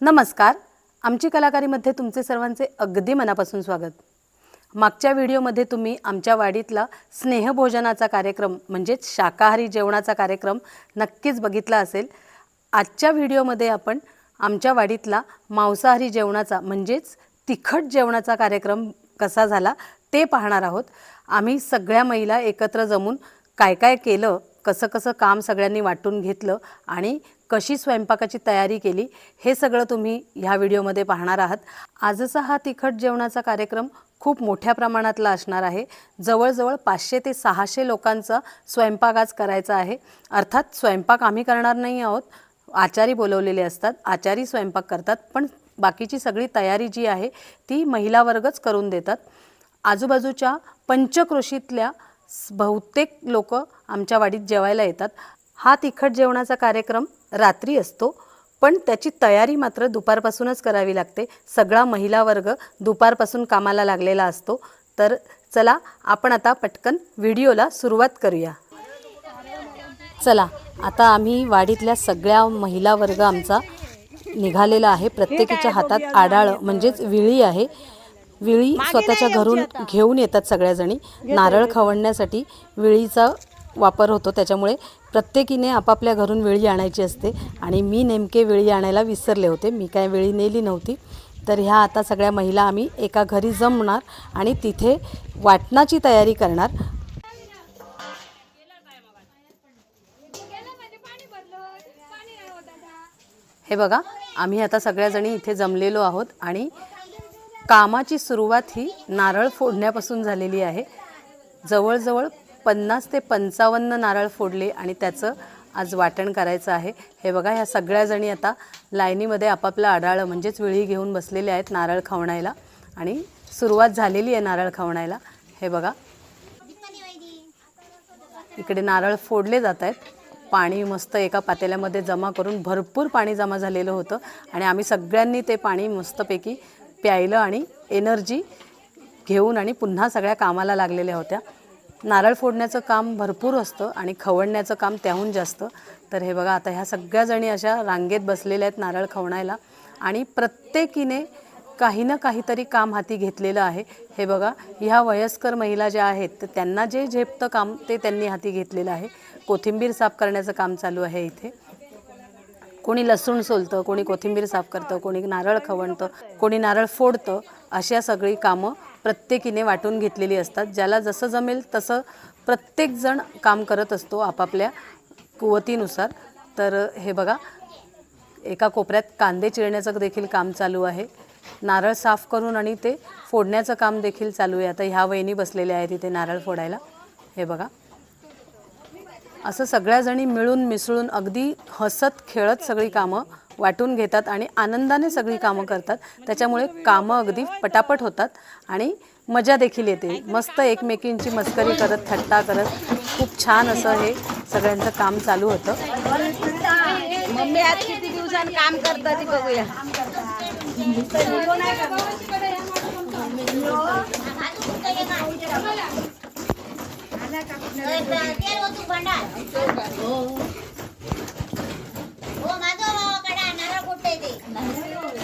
नमस्कार. आमची कलाकारीमध्ये तुमचे सर्वांचे अगदी मनापासून स्वागत. मागच्या व्हिडिओमध्ये तुम्ही आमच्या वाडीतला स्नेहभोजनाचा कार्यक्रम म्हणजेच शाकाहारी जेवणाचा कार्यक्रम नक्कीच बघितला असेल. आजच्या व्हिडिओमध्ये आपण आमच्या वाडीतला मांसाहारी जेवणाचा म्हणजेच तिखट जेवणाचा कार्यक्रम कसा झाला ते पाहणार आहोत. आम्ही सगळ्या महिला एकत्र जमून काय काय केलं कसं कसं काम सगळ्यांनी वाटून घेतलं आणि कशी स्वयंपाकाची तयारी केली हे सगळं तुम्ही ह्या व्हिडिओमध्ये पाहणार आहात. आजचा हा तिखट जेवणाचा कार्यक्रम खूप मोठ्या प्रमाणातला असणार आहे. जवळजवळ पाचशे ते सहाशे लोकांचा स्वयंपाक आज करायचा आहे. अर्थात स्वयंपाक आम्ही करणार नाही आहोत आचारी बोलवलेले असतात आचारी स्वयंपाक करतात पण बाकीची सगळी तयारी जी आहे ती महिला वर्गच करून देतात. आजूबाजूच्या पंचक्रोशीतल्या बहुतेक लोक आमच्या वाडीत जेवायला येतात. हा तिखट जेवणाचा कार्यक्रम रात्री असतो पण त्याची तयारी मात्र दुपारपासूनच करावी लागते. सगळा महिला वर्ग दुपारपासून कामाला लागलेला असतो. तर चला आपण आता पटकन व्हिडिओला सुरुवात करूया. चला आता आम्ही वाडीतल्या सगळ्या महिला वर्ग आमचा निघालेला आहे. प्रत्येकीच्या हातात आडाळ म्हणजेच विळी आहे. विळी स्वतःच्या घरून घेऊन येतात सगळ्याजणी. नारळ खवणण्यासाठी विळीचा वापर होतो त्याच्यामुळे प्रत्येकीने आपापल्या घरून विळी आणायची असते. आणि मी नेमके विळी आणायला विसरले होते. मी काय विळी नेली नव्हती. तर ह्या आता सगळ्या महिला आम्ही एका घरी जमणार आणि तिथे वाटणाची तयारी करणार. हे बघा आम्ही आता सगळ्याजणी इथे जमलेलो आहोत आणि कामाची सुरुवात ही नारळ फोडण्यापासून झालेली आहे. जवळजवळ पन्नास ते पंचावन्न नारळ फोडले आणि त्याचं आज वाटण करायचं आहे. हे बघा ह्या सगळ्याजणी आता लाईनीमध्ये आपापलं आडाळं म्हणजेच विळी घेऊन बसलेले आहेत नारळ खवणायला आणि सुरुवात झालेली आहे नारळ खवणायला. हे बघा. इकडे नारळ फोडले जात आहेत. पाणी मस्त एका पातेल्यामध्ये जमा करून भरपूर पाणी जमा झालेलं होतं आणि आम्ही सगळ्यांनी ते पाणी मस्तपैकी प्यायलं आणि एनर्जी घेऊन आणि पुन्हा सगळ्या कामाला लागलेल्या होत्या. नारळ फोडण्याचं काम भरपूर असतं आणि खवणण्याचं काम त्याहून जास्त. तर हे बघा आता ह्या सगळ्या जणी अशा रांगेत बसलेल्या आहेत नारळ खवणायला आणि प्रत्येकीने काही ना काहीतरी काम हाती घेतलेलं आहे. हे बघा ह्या वयस्कर महिला ज्या आहेत तर त्यांना जे झेपतं काम ते त्यांनी हाती घेतलेलं आहे. कोथिंबीर साफ करण्याचं काम चालू आहे इथे. कोणी लसूण सोलतं कोणी कोथिंबीर साफ करतं कोणी नारळ खवणतं कोणी नारळ फोडतं अशा सगळी कामं प्रत्येकीने वाटून घेतलेली असतात. ज्याला जसं जमेल तसं प्रत्येकजण काम करत असतो आपापल्या कुवतीनुसार. तर हे बघा एका कोपऱ्यात कांदे चिरण्याचं देखील काम चालू आहे. नारळ साफ करून आणि ते फोडण्याचं काम देखील चालू आहे. आता ह्या वहिनी बसलेल्या आहेत इथे नारळ फोडायला. हे बघा. असं सगळ्याजणी मिळून मिसळून अगदी हसत खेळत सगळी कामं वाटून घेतात आणि आनंदाने सगळी कामं करतात. त्याच्यामुळे कामं अगदी पटापट होतात आणि मजा देखील येते. मस्त एकमेकींची मस्करी करत थट्टा करत. खूप छान असं हे सगळ्यांचं काम चालू होतं. मम्मी आज किती दिवसांनी काम करतात बघूया.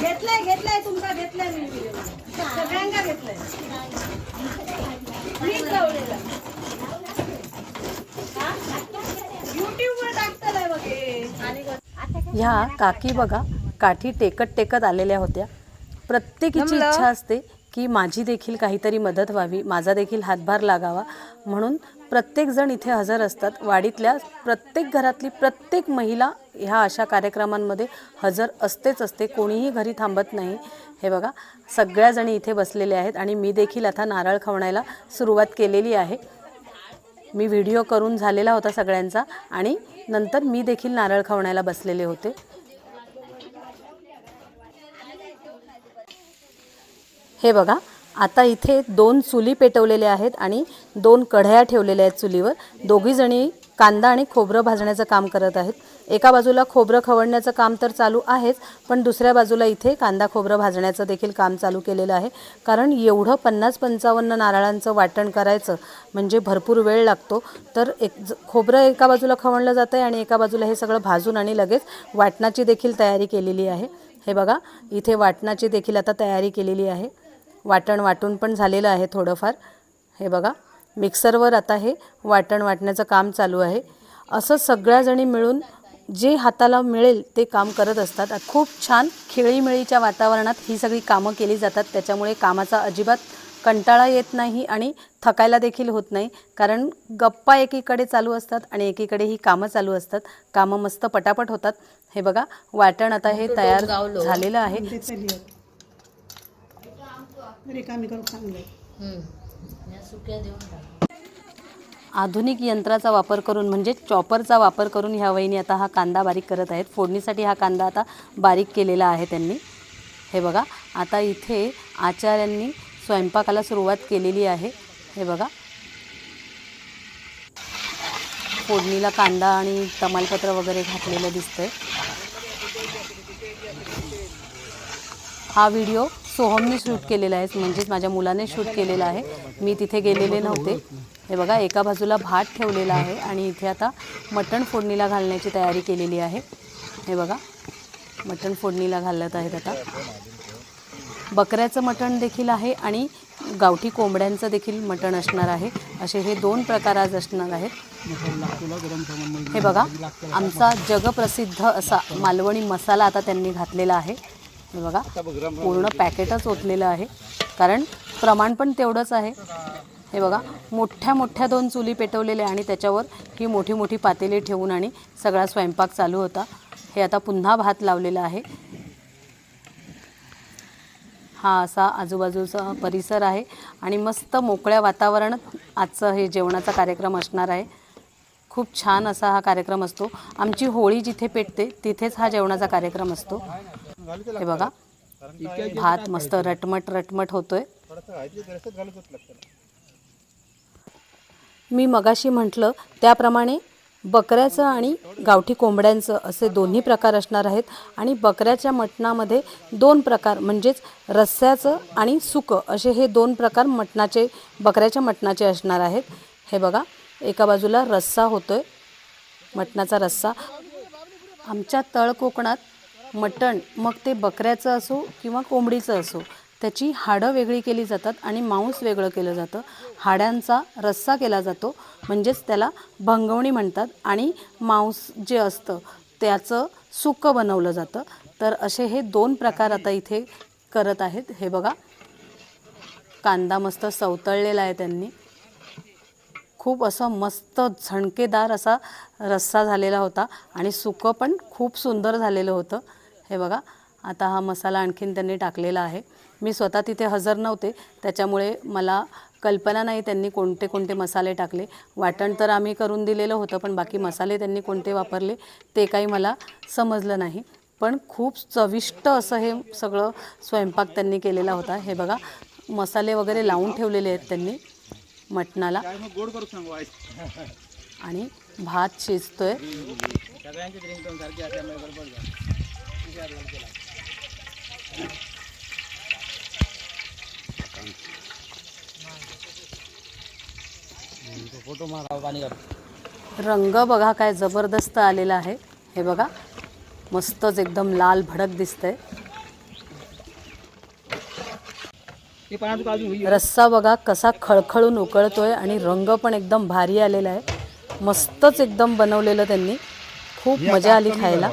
घेतलंय घेतलंय तुमचा घेतलंय मी सगळ्यांना घेतलंय. मीच लावलेलं युट्यूब वर टाकतलंय बघे आणि ह्या काकी बघा काठी टेकत टेकत आलेल्या होत्या. प्रत्येकीची इच्छा असते की माझी देखील काहीतरी मदत व्हावी माझा देखील हातभार लागावा. म्हणून प्रत्येकजण इथे हजर असतात. वाडीतल्या प्रत्येक घरातली प्रत्येक महिला ह्या अशा कार्यक्रमांमध्ये हजर असतेच असते. कोणीही घरी थांबत नाही. हे बघा सगळ्याजणी इथे बसलेले आहेत आणि मी देखील आता नारळ खवणायला सुरुवात केलेली आहे. मी व्हिडिओ करून झालेला होता सगळ्यांचा आणि नंतर मी देखील नारळ खवणायला बसलेले होते. हे बघा आता इथे दोन चुली पेटवलेल्या आहेत आणि दोन कढया ठेवलेल्या आहेत चुलीवर. दोघीजणी कांदा आणि खोबरं भाजण्याचं काम करत आहेत. एका बाजूला खोबरं खवणण्याचं काम तर चालू आहेच पण दुसऱ्या बाजूला इथे कांदा खोबरं भाजण्याचं देखील काम चालू केलेलं आहे. कारण एवढं पन्नास पंचावन्न नारळांचं वाटण करायचं म्हणजे भरपूर वेळ लागतो. तर एक खोबरं एका बाजूला खवणलं जातं आहे आणि एका बाजूला हे सगळं भाजून आणि लगेच वाटणाची देखील तयारी केलेली आहे. हे बघा इथे वाटणाची देखील आता तयारी केलेली आहे. वाटण वाटून पण झालेलं आहे थोडंफार. हे बघा मिक्सरवर आता हे वाटण वाटण्याचं काम चालू आहे. असं सगळ्याजणी मिळून जे हाताला मिळेल ते काम करत असतात. खूप छान खेळीमेळीच्या वातावरणात ही सगळी कामं केली जातात. त्याच्यामुळे कामाचा अजिबात कंटाळा येत नाही आणि थकायला देखील होत नाही. कारण गप्पा एकीकडे चालू असतात आणि एकीकडे ही कामं चालू असतात. कामं मस्त पटापट होतात. हे बघा वाटण आता हे तयार झालेलं आहे. रिकामी करून चांगलं आधुनिक यंत्राचा वापर करून म्हणजे चॉपरचा वापर करून ह्या वहिनी आता हा कांदा बारीक करत आहेत. फोडणीसाठी हा कांदा आता बारीक केलेला आहे त्यांनी. हे बघा आता इथे आचार्यांनी स्वयंपाकाला सुरुवात केलेली आहे. हे बघा. फोडणीला कांदा आणि तमालपत्र वगैरे घातलेलं दिसतंय. हा व्हिडिओ सोहमने शूट केलेला आहे म्हणजेच माझ्या मुलाने शूट केलेला आहे. मी तिथे गेलेले नव्हते. हे बघा एका बाजूला भात ठेवलेला आहे आणि इथे आता मटण फोडणीला घालण्याची तयारी केलेली आहे. हे बघा मटण फोडणीला घालत आहेत आता. बकऱ्याचं मटण देखील आहे आणि गावठी कोंबड्यांचं देखील मटण असणार आहे. असे हे दोन प्रकार आज असणार आहेत. हे बघा आमचा जगप्रसिद्ध असा मालवणी मसाला आता त्यांनी घातलेला आहे. हे बघा पूर्ण पॅकेटच ओतलेलं आहे. कारण प्रमाण पण तेवढंच आहे. हे बघा मोठ्या मोठ्या दोन चुली पेटवलेल्या आणि त्याच्यावर ही मोठी मोठी पातेली ठेवून आणि सगळा स्वयंपाक चालू होता. हे आता पुन्हा भात लावलेला आहे. हा असा आजूबाजूचा परिसर आहे आणि मस्त मोकळ्या वातावरणात आजचं हे जेवणाचा कार्यक्रम असणार आहे. खूप छान असा हा कार्यक्रम असतो. आमची होळी जिथे पेटते तिथेच हा जेवणाचा कार्यक्रम असतो. हे बघा. भात मस्त रटमट रटमट होतोय. मी मगाशी म्हटलं त्याप्रमाणे बकऱ्याचं आणि गावठी कोंबड्यांचं असे दोन्ही प्रकार असणार आहेत. आणि बकऱ्याच्या मटणामध्ये दोन प्रकार म्हणजेच रस्स्याचं आणि सुकं असे हे दोन प्रकार मटणाचे बकऱ्याच्या मटणाचे असणार आहेत. हे बघा एका बाजूला रस्सा होतोय मटणाचा रस्सा. आमच्या तळ कोकणात मटण मग ते बकऱ्याचं असो किंवा कोंबडीचं असो त्याची हाडं वेगळी केली जातात आणि मांस वेगळं केलं जातं. हाड्यांचा रस्सा केला जातो म्हणजेच त्याला भंगवणी म्हणतात आणि मांस जे असतं त्याचं सुकं बनवलं जातं. तर असे हे दोन प्रकार आता इथे करत आहेत. हे बघा. कांदा मस्त सवतळलेला आहे त्यांनी. खूप असं मस्त झणकेदार असा रस्सा झालेला होता आणि सुकं पण खूप सुंदर झालेलं होतं. हे बघा आता हा मसाला आणखीन त्यांनी टाकलेला आहे. मी स्वतः तिथे हजर नव्हते त्याच्यामुळे मला कल्पना नाही त्यांनी कोणते कोणते मसाले टाकले. वाटण तर आम्ही करून दिलेलं होतं पण बाकी मसाले त्यांनी कोणते वापरले ते काही मला समजलं नाही. पण खूप चविष्ट असं हे सगळं स्वयंपाक त्यांनी केलेला होता. हे बघा मसाले वगैरे लावून ठेवलेले आहेत त्यांनी मटणाला. आणि भात शिजतोय. रंग बघा काय जबरदस्त आलेला आहे. हे बघा मस्तच एकदम लाल भडक दिसतंय. रस्सा बघा कसा खळखळून उकळतोय आणि रंग पण एकदम भारी आलेला आहे. मस्तच एकदम बनवलेलं त्यांनी. खूप मजा आली खायला.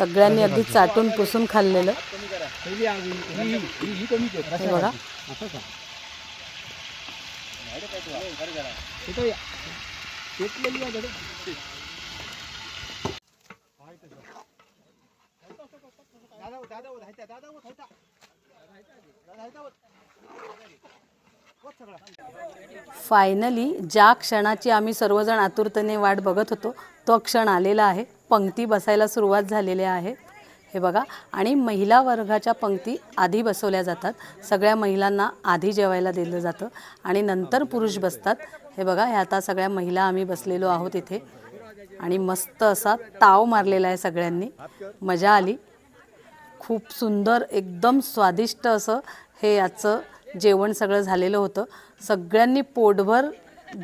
सगळ्यांनी अगदी चाटून पुसून खाल्लेलं. हे बघा. फायनली ज्या क्षणाची आम्ही सर्वजण आतुरतेने वाट बघत होतो तो क्षण आलेला आहे. पंक्ती बसायला सुरुवात झालेली आहे. हे बघा. आणि महिला वर्गाच्या पंक्ती आधी बसवल्या जातात. सगळ्या महिलांना आधी जेवायला दिलं जातं. आणि नंतर पुरुष बसतात. हे बघा. ह्या आता सगळ्या महिला आम्ही बसलेलो आहोत इथे. आणि मस्त असा ताव मारलेला आहे सगळ्यांनी. मजा आली. खूप सुंदर एकदम स्वादिष्ट असं हे याचं जेवण सगळं झालेलं होतं. सगळ्यांनी पोटभर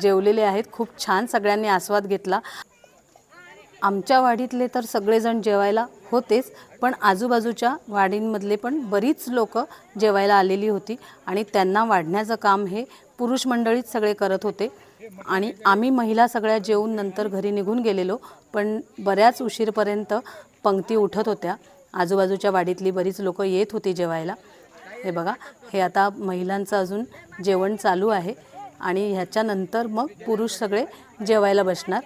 जेवलेले आहेत. खूप छान सगळ्यांनी आस्वाद घेतला. आमच्या वाडीतले तर सगळेजण जेवायला होतेच पण आजूबाजूच्या वाडींमधले पण बरीच लोक जेवायला आलेली होती आणि त्यांना वाढण्याचं काम हे पुरुष मंडळीच सगळे करत होते. आणि आम्ही महिला सगळ्या जेवून नंतर घरी निघून गेलेलो पण बऱ्याच उशीरपर्यंत पंक्ती उठत होत्या. आजूबाजूच्या वाडीतली बरीच लोक येत होती जेवायला. हे बघा हे आता महिलांचं अजून जेवण चालू आहे आणि ह्याच्यानंतर मग पुरुष सगळे जेवायला बसणार.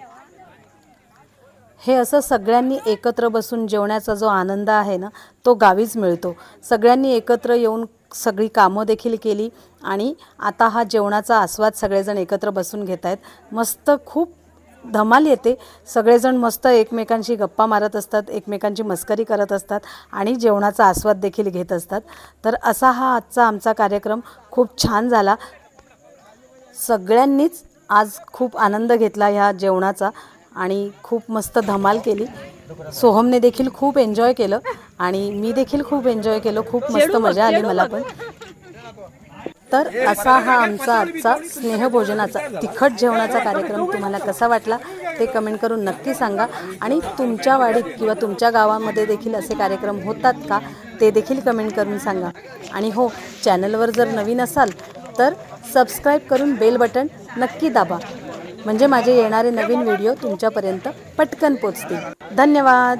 हे असं सगळ्यांनी एकत्र बसून जेवण्याचा जो आनंद आहे ना तो गावीच मिळतो. सगळ्यांनी एकत्र येऊन सगळी कामं देखील केली आणि आता हा जेवणाचा आस्वाद सगळेजण एकत्र बसून घेत आहेत. मस्त खूप धमाल येते. सगळेजण मस्त एकमेकांशी गप्पा मारत असतात एकमेकांची मस्करी करत असतात आणि जेवणाचा आस्वाद देखील घेत असतात. तर असा हा आजचा आमचा कार्यक्रम खूप छान झाला. सगळ्यांनीच आज खूप आनंद घेतला ह्या जेवणाचा. आणि खूप मस्त धमाल केली. सोहमने देखील खूप एन्जॉय केलं आणि मी देखील खूप एन्जॉय केलं. खूप मस्त मजा आली मला पण. तर असा हा आमचा आजचा स्नेहभोजनाचा तिखट जेवणाचा कार्यक्रम तुम्हाला कसा वाटला ते कमेंट करून नक्की सांगा. आणि तुमच्या वाडीत किंवा तुमच्या गावामध्ये देखील असे कार्यक्रम होतात का ते देखील कमेंट करून सांगा. आणि हो चॅनलवर जर नवीन असाल तर सबस्क्राईब करून बेल बटन नक्की दाबा. म्हणजे माझे येणारे नवीन व्हिडिओ तुमच्यापर्यंत पटकन पोचतील. धन्यवाद.